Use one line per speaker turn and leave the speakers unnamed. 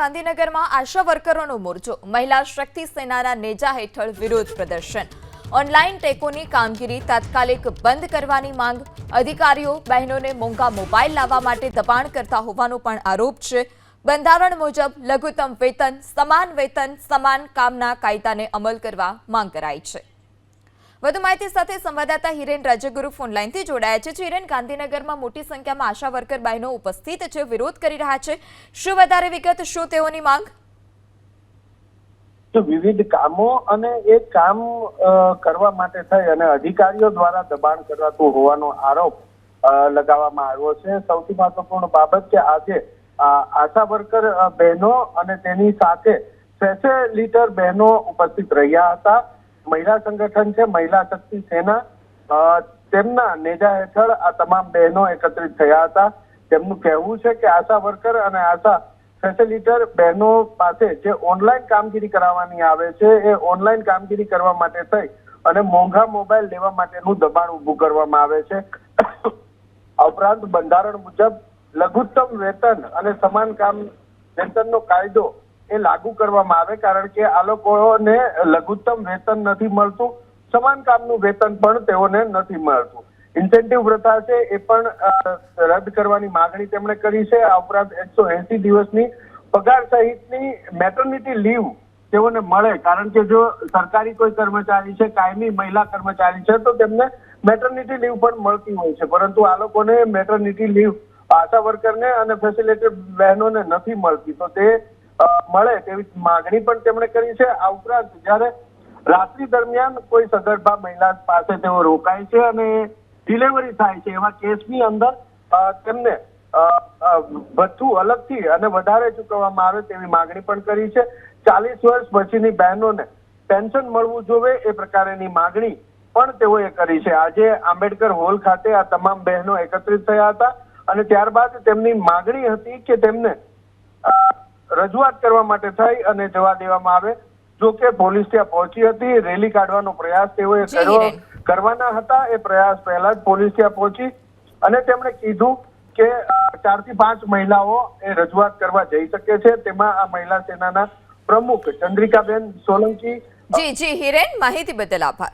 ગાંધીનગરમાં આશા વર્કરોનો મોરચો. મહિલા શક્તિ સેનાના નેજા હેઠળ વિરોધ પ્રદર્શન. ઓનલાઈન ટેકોની કામગીરી તાત્કાલિક બંધ કરવાની માંગ. અધિકારીઓ, બહેનોને મોંઘા મોબાઈલ લાવવા માટે દબાણ કરતા હોવાનો પણ આરોપ છે. બંધારણ મુજબ લઘુત્તમ વેતન, સમાન વેતન, સમાન કામના કાયદાને અમલ કરવા માંગ કરાઈ છે. વધુ માહિતી સાથે સંવાદદાતા હિરેન રાજ્યગુરુ ફોનલાઈનથી જોડાયા છે. હિરેન, ગાંધીનગરમાં મોટી સંખ્યામાં આશા વર્કર બહેનો ઉપસ્થિત છે, વિરોધ કરી રહ્યા છે. શું વધારે વિગત, શું તેઓની માંગ?
તો વિવિધ કામો અને એ કામ કરવા માટે થઈ અને અધિકારીઓ દ્વારા દબાણ કરાતું હોવાનો આરોપ લગાવવામાં આવ્યો છે. સૌથી મહત્વપૂર્ણ બાબત કે આજે આશા વર્કર બહેનો અને તેની સાથે ફેસિલિટર બહેનો ઉપસ્થિત રહ્યા હતા. મહિલા સંગઠન છે, મહિલા શક્તિ સેના તેમના નેજા હેઠળ આ તમામ બહેનો એકત્રિત થયા હતા. તેમનું કહેવું છે કે આશા વર્કર અને આશા ફેસિલિટર બહેનો પાસે જે ઓનલાઈન કામગીરી કરાવવાની આવે છે, એ ઓનલાઈન કામગીરી કરવા માટે થઈ અને મોંઘા મોબાઈલ લેવા માટેનું દબાણ ઊભું કરવામાં આવે છે. આ ઉપરાંત બંધારણ મુજબ લઘુત્તમ વેતન અને સમાન કામ વેતનનો કાયદો એ લાગુ કરવામાં આવે, કારણ કે આ લોકોને લઘુત્તમ વેતન નથી મળતું, સમાન કામનું વેતન પણ તેઓને નથી મળતું. ઇન્સેન્ટિવ પ્રથા છે એ પણ રદ કરવાની માંગણી તેમણે કરી છે. આ ઉપરાંત એકસો એસી દિવસની પગાર સહિતની મેટર્નિટી લીવ તેઓને મળે, કારણ કે જો સરકારી કોઈ કર્મચારી છે, કાયમી મહિલા કર્મચારી છે, તો તેમને મેટર્નિટી લીવ પણ મળતી હોય છે. પરંતુ આ લોકોને મેટર્નિટી લીવ આશા વર્કરને અને ફેસિલિટી બહેનોને નથી મળતી. તો તે મળે તેવી માગણી પણ તેમણે કરી છે. આ ઉપરાંત જ્યારે રાત્રિ દરમિયાન કોઈ સગર્ભા મહિલા પાસે તેઓ રોકાય છે અને ડિલિવરી થાય છે એવા કેસની અંદર તેમને અ, અલગથી અને વધારે ચૂકવવામાં આવે તેવી માગણી પણ કરી છે. ચાલીસ વર્ષ પછીની બહેનોને પેન્શન મળવું જોવે એ પ્રકારેની માગણી પણ તેઓએ કરી છે. આજે આંબેડકર હોલ ખાતે આ તમામ બહેનો એકત્રિત થયા હતા અને ત્યારબાદ તેમની માગણી હતી કે તેમને રજૂઆત કરવા માટે થઈ અને જવા દેવામાં આવે. જો કે પોલીસ ત્યાં પહોંચી હતી રેલી કાઢવાનો પ્રયાસ તેઓએ કર્યો કરવાના હતા. એ પ્રયાસ પહેલા જ પોલીસ ત્યાં પહોંચી અને તેમણે કીધું કે ચારથી પાંચ મહિલાઓ એ રજૂઆત કરવા જઈ શકે છે. તેમાં આ મહિલા સેનાના પ્રમુખ ચંદ્રિકાબેન સોલંકી
જી જી હિરેન માહિતી બદલ આભાર.